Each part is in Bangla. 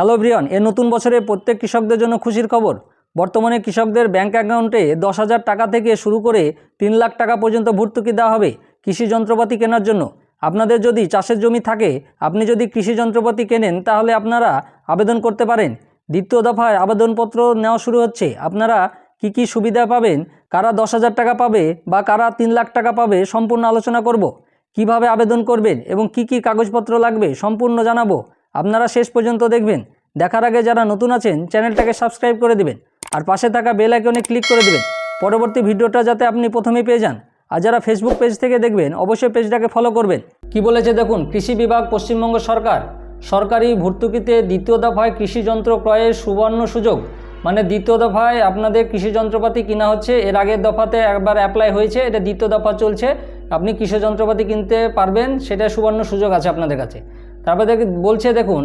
হ্যালো ব্রিয়ন, এ নতুন বছরে প্রত্যেক কৃষকদের জন্য খুশির খবর। বর্তমানে কৃষকদের ব্যাংক অ্যাকাউন্টে দশ হাজার টাকা থেকে শুরু করে তিন লাখ টাকা পর্যন্ত ভর্তুকি দেওয়া হবে কৃষি যন্ত্রপাতি কেনার জন্য। আপনাদের যদি চাষের জমি থাকে, আপনি যদি কৃষি যন্ত্রপাতি কেনেন, তাহলে আপনারা আবেদন করতে পারেন। দ্বিতীয় দফায় আবেদনপত্র নেওয়া শুরু হচ্ছে। আপনারা কি কি সুবিধা পাবেন, কারা দশ হাজার টাকা পাবে বা কারা তিন লাখ টাকা পাবে সম্পূর্ণ আলোচনা করব। কীভাবে আবেদন করবেন এবং কি কি কাগজপত্র লাগবে সম্পূর্ণ জানাব। আপনারা শেষ পর্যন্ত দেখবেন। দেখার আগে যারা নতুন আছেন, চ্যানেলটাকে সাবস্ক্রাইব করে দিবেন। আর পাশে থাকা বেল আইকনে ক্লিক করে দিবেন। পরবর্তী ভিডিওটা যাতে আপনি প্রথমেই পেয়ে যান। আর যারা ফেসবুক পেজ থেকে দেখবেন, অবশ্যই পেজটাকে ফলো করবেন। কি বলেছে দেখুন, কৃষি বিভাগ, পশ্চিমবঙ্গ সরকার। সরকারি ভর্তুকিতে দ্বিতীয় দফায় কৃষি যন্ত্র ক্রয়ের সুবর্ণ সুযোগ। মানে দ্বিতীয় দফায় আপনাদের কৃষি যন্ত্রপাতি কিনা হচ্ছে, এর আগের দফাতে একবার অ্যাপ্লাই হয়েছে, এটা দ্বিতীয় দফা চলছে। আপনি কৃষি যন্ত্রপাতি কিনতে পারবেন সেটা সুবর্ণ সুযোগ আছে আপনাদের কাছে। তারপর দেখ, বলছে দেখুন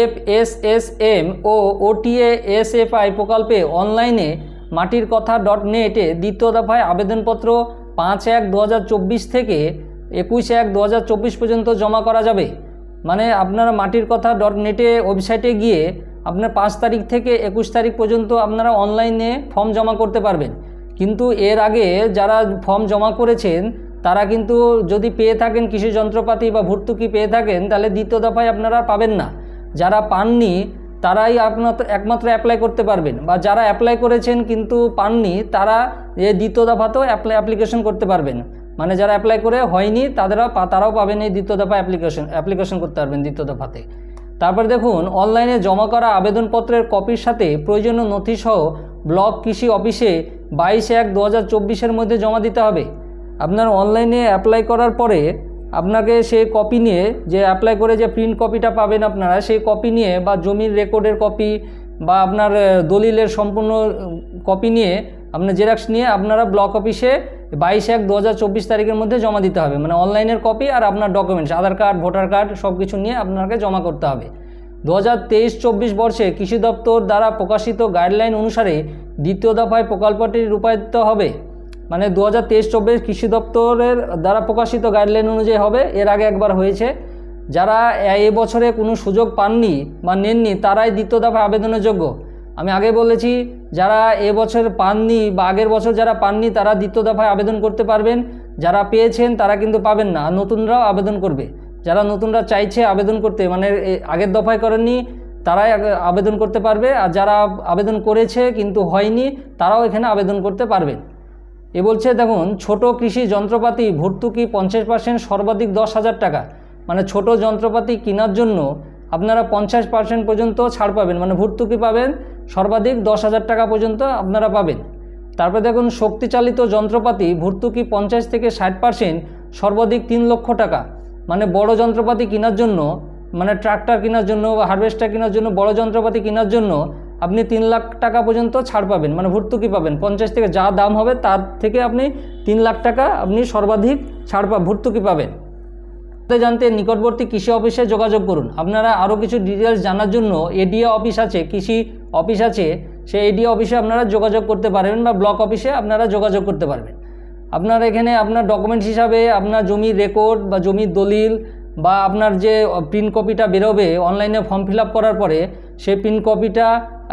এফ এস এস এম ও ওটিএ এস এফ আই প্রকল্পে অনলাইনে মাটির কথা ডট নেটে দ্বিতীয় দফায় আবেদনপত্র পাঁচ এক দু থেকে একুশ এক দু পর্যন্ত জমা করা যাবে। মানে আপনারা মাটির কথা ডট নেটে ওয়েবসাইটে গিয়ে আপনার পাঁচ তারিখ থেকে একুশ তারিখ পর্যন্ত আপনারা অনলাইনে ফর্ম জমা করতে পারবেন। কিন্তু এর আগে যারা ফর্ম জমা করেছেন তারা কিন্তু যদি পেয়ে থাকেন কৃষি যন্ত্রপাতি বা ভর্তুকি পেয়ে থাকেন, তাহলে দ্বিতীয় দফায় আপনারা পাবেন না। যারা পাননি, তারাই আপনার একমাত্র অ্যাপ্লাই করতে পারবেন। বা যারা অ্যাপ্লাই করেছেন কিন্তু পাননি, তারা এ দ্বিতীয় দফাতেও অ্যাপ্লাই অ্যাপ্লিকেশন করতে পারবেন। মানে যারা অ্যাপ্লাই করে হয়নি তাদেরা পা- তারাও পাবেন এই দ্বিতীয় দফা অ্যাপ্লিকেশন অ্যাপ্লিকেশন করতে পারবেন দ্বিতীয় দফাতে। তারপর দেখুন অনলাইনে জমা করা আবেদনপত্রের কপির সাথে প্রয়োজনীয় নথিসহ ব্লক কৃষি অফিসে বাইশ এক দু হাজার মধ্যে জমা দিতে হবে। আপনার অনলাইনে অ্যাপ্লাই করার পরে আপনাকে সেই কপি নিয়ে যে অ্যাপ্লাই করে যে প্রিন্ট কপিটা পাবেন আপনারা, সেই কপি নিয়ে বা জমির রেকর্ডের কপি বা আপনার দলিলের সম্পূর্ণ কপি নিয়ে আপনার জেরক্স নিয়ে আপনারা ব্লক অফিসে বাইশ এক দু তারিখের মধ্যে জমা দিতে হবে। মানে অনলাইনের কপি আর আপনার documents Aadhaar card voter card সব কিছু নিয়ে আপনাকে জমা করতে হবে। দু হাজার তেইশ চব্বিশ বর্ষে কৃষি দপ্তর দ্বারা প্রকাশিত গাইডলাইন অনুসারে দ্বিতীয় দফায় প্রকল্পটি রূপায়িত হবে। মানে দু হাজার তেইশ চব্বিশ কৃষি দপ্তরের দ্বারা প্রকাশিত গাইডলাইন অনুযায়ী হবে, এর আগে একবার হয়েছে। যারা এ- বছরে কোনো সুযোগ পাননি বা নেননি, তারাই দ্বিতীয় দফায় আবেদনের যোগ্য। আমি আগে বলেছি, যারা এ বছর পাননি বা আগের বছর যারা পাননি, তারা দ্বিতীয় দফায় আবেদন করতে পারবেন। যারা পেয়েছেন, তারা কিন্তু পাবেন না। নতুনরাও আবেদন করবে। যারা নতুনরা চাইছে আবেদন করতে মানে আগের দফায় করেননি, তারাই আবেদন করতে পারবে। আর যারা আবেদন করেছে কিন্তু হয়নি, তারাও এখানে আবেদন করতে পারবেন। এ বলছে, দেখুন, ছোট কৃষি যন্ত্রপাতি ভর্তুকি পঞ্চাশ পার্সেন্ট সর্বাধিক দশ হাজার টাকা। মানে ছোট যন্ত্রপাতি কেনার জন্য আপনারা পঞ্চাশ পার্সেন্ট পর্যন্ত ছাড় পাবেন। মানে ভর্তুকি পাবেন, সর্বাধিক দশ হাজার টাকা পর্যন্ত আপনারা পাবেন। তারপরে দেখুন, শক্তিচালিত যন্ত্রপাতি ভর্তুকি পঞ্চাশ থেকে ষাট পার্সেন্ট সর্বাধিক তিন লক্ষ টাকা। মানে বড় যন্ত্রপাতি কেনার জন্য মানে ট্রাক্টর কেনার জন্য বা হারভেস্টার কেনার জন্য, বড় যন্ত্রপাতি কেনার জন্য আপনি তিন লাখ টাকা পর্যন্ত ছাড় পাবেন মানে ভর্তুকি পাবেন। পঞ্চাশ থেকে যা দাম হবে তার থেকে আপনি তিন লাখ টাকা আপনি সর্বাধিক ছাড় পা ভর্তুকি পাবেন। জানতে জানতে নিকটবর্তী কৃষি অফিসে যোগাযোগ করুন। আপনারা আরও কিছু ডিটেলস জানার জন্য এডিএ অফিস আছে, কৃষি অফিস আছে, সেই এডিএ অফিসে আপনারা যোগাযোগ করতে পারবেন বা ব্লক অফিসে আপনারা যোগাযোগ করতে পারবেন। আপনার এখানে আপনার ডকুমেন্টস হিসাবে আপনার জমির রেকর্ড বা জমির দলিল বা আপনার যে প্রিন্ট কপিটা বেরোবে অনলাইনে ফর্ম ফিল করার পরে, সেই প্রিন্ট কপিটা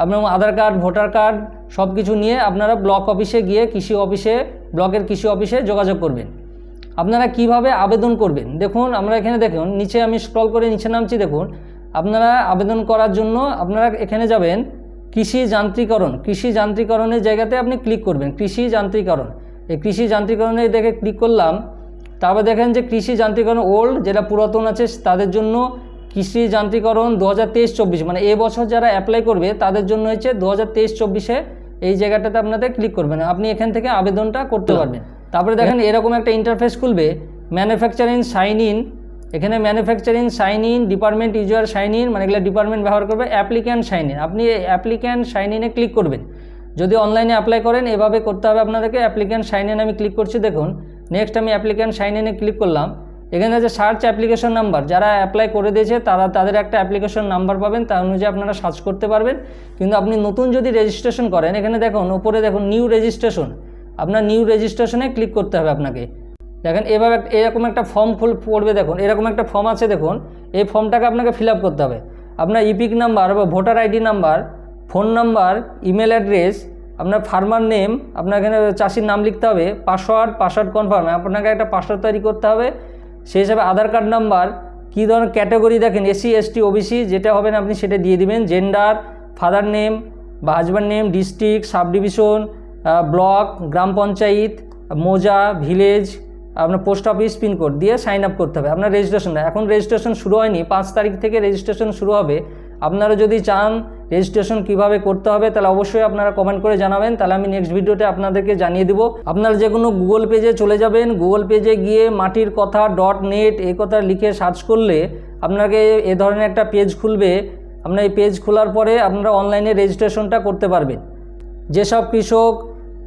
এবং আধার কার্ড, ভোটার কার্ড সব কিছু নিয়ে আপনারা ব্লক অফিসে গিয়ে কৃষি অফিসে, ব্লকের কৃষি অফিসে যোগাযোগ করবেন। আপনারা কীভাবে আবেদন করবেন? দেখুন, আমরা এখানে দেখুন, নিচে আমি স্ক্রল করে নিচে নামছি, দেখুন। আপনারা আবেদন করার জন্য আপনারা এখানে যাবেন, কৃষি যান্ত্রিকরণ। কৃষি যান্ত্রিকরণের জায়গাতে আপনি ক্লিক করবেন, কৃষি যান্ত্রিকরণ। এই কৃষি যান্ত্রিকরণে দেখে ক্লিক করলাম, তারপর দেখেন যে কৃষি যান্ত্রিকরণ ওল্ড যেটা পুরাতন আছে, তাদের জন্য কৃষি যান্ত্রিকরণ দু হাজার তেইশ চব্বিশ মানে এবছর যারা অ্যাপ্লাই করবে তাদের জন্য হচ্ছে দু হাজার তেইশ চব্বিশে এই জায়গাটাতে আপনাদের ক্লিক করবেন আপনি এখান থেকে আবেদনটা করতে পারবেন। তারপরে দেখেন এরকম একটা ইন্টারফেস খুলবে ম্যানুফ্যাকচারিং সাইন ইন এখানে manufacturing sign in department user sign in মানে এগুলো ডিপার্টমেন্ট ব্যবহার করবে অ্যাপ্লিক্যান্ট সাইন ইন আপনি অ্যাপ্লিক্যান্ট সাইন ইনে ক্লিক করবেন। যদি অনলাইনে অ্যাপ্লাই করেন এভাবে করতে হবে আপনাদেরকে। অ্যাপ্লিক্যান্ট সাইন ইন আমি ক্লিক করছি দেখুন। নেক্সট আমি অ্যাপ্লিক্যান্ট সাইন ইনে ক্লিক করলাম। এখানে আছে সার্চ অ্যাপ্লিকেশন নাম্বার যারা অ্যাপ্লাই করে দিয়েছে, তারা তাদের একটা অ্যাপ্লিকেশন নাম্বার পাবেন তার অনুযায়ী আপনারা সার্চ করতে পারবেন। কিন্তু আপনি নতুন যদি রেজিস্ট্রেশন করেন, এখানে দেখুন, উপরে দেখুন নিউ রেজিস্ট্রেশন আপনার নিউ রেজিস্ট্রেশনে ক্লিক করতে হবে আপনাকে। দেখেন, এভাবে এরকম একটা ফর্ম ফুল পড়বে, দেখুন, এরকম একটা ফর্ম আছে, দেখুন, এই ফর্মটাকে আপনাকে ফিল করতে হবে। আপনার ইপিক নাম্বার বা voter ID number phone number email address আপনার ফার্মার নেম আপনার এখানে চাষির নাম লিখতে হবে পাসওয়ার্ড পাসওয়ার্ড কনফার্ম আপনাকে একটা পাসওয়ার্ড তৈরি করতে হবে। সেই হিসাবে আধার কার্ড নাম্বার, কী ধরনের ক্যাটাগরি দেখেন, এসসি, এসটি, ওবিসি, যেটা হবেন আপনি সেটা দিয়ে দিবেন। জেন্ডার, ফাদার নেম, বা husband name, district sub division block, গ্রাম পঞ্চায়েত, মোজা, ভিলেজ, আপনার পোস্ট অফিস পিনকোড দিয়ে সাইন আপ করতে হবে। আপনার রেজিস্ট্রেশন এখন রেজিস্ট্রেশন শুরু হয়নি, পাঁচ তারিখ থেকে রেজিস্ট্রেশন শুরু হবে। আপনারা যদি চান রেজিস্ট্রেশন কীভাবে করতে হবে, তাহলে অবশ্যই আপনারা কমেন্ট করে জানাবেন। তাহলে আমি নেক্সট ভিডিওতে আপনাদেরকে জানিয়ে দেবো। আপনারা যে কোনো গুগল পেজে চলে যাবেন। গুগল পেজে গিয়ে মাটির কথা ডট নেট এ কথা লিখে সার্চ করলে আপনাকে এ ধরনের একটা পেজ খুলবে। আপনার এই পেজ খোলার পরে আপনারা অনলাইনে রেজিস্ট্রেশনটা করতে পারবেন। যেসব কৃষক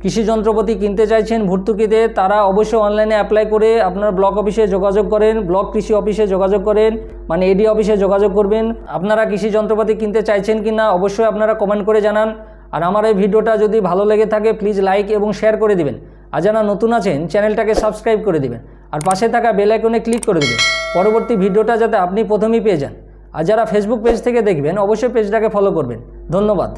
কৃষি যন্ত্রপাতি কিনতে চাইছেন ভর্তুকিতে তারা অবশ্যই অনলাইনে অ্যাপ্লাই করে আপনার ব্লক অফিসে যোগাযোগ করেন ব্লক কৃষি অফিসে যোগাযোগ করেন মানে এডি অফিসে যোগাযোগ করবেন। আপনারা কৃষি যন্ত্রপাতি কিনতে চাইছেন কি না অবশ্যই আপনারা কমেন্ট করে জানান। আর আমার এই ভিডিওটা যদি ভালো লেগে থাকে প্লিজ লাইক এবং শেয়ার করে দিবেন। আর যারা নতুন আছেন চ্যানেলটাকে সাবস্ক্রাইব করে দিবেন। আর পাশে থাকা বেল আইকনে ক্লিক করে দেবেন। পরবর্তী ভিডিওটা যাতে আপনি প্রথমেই পেয়ে যান। আর যারা ফেসবুক পেজ থেকে দেখবেন, অবশ্যই পেজটাকে ফলো করবেন। ধন্যবাদ।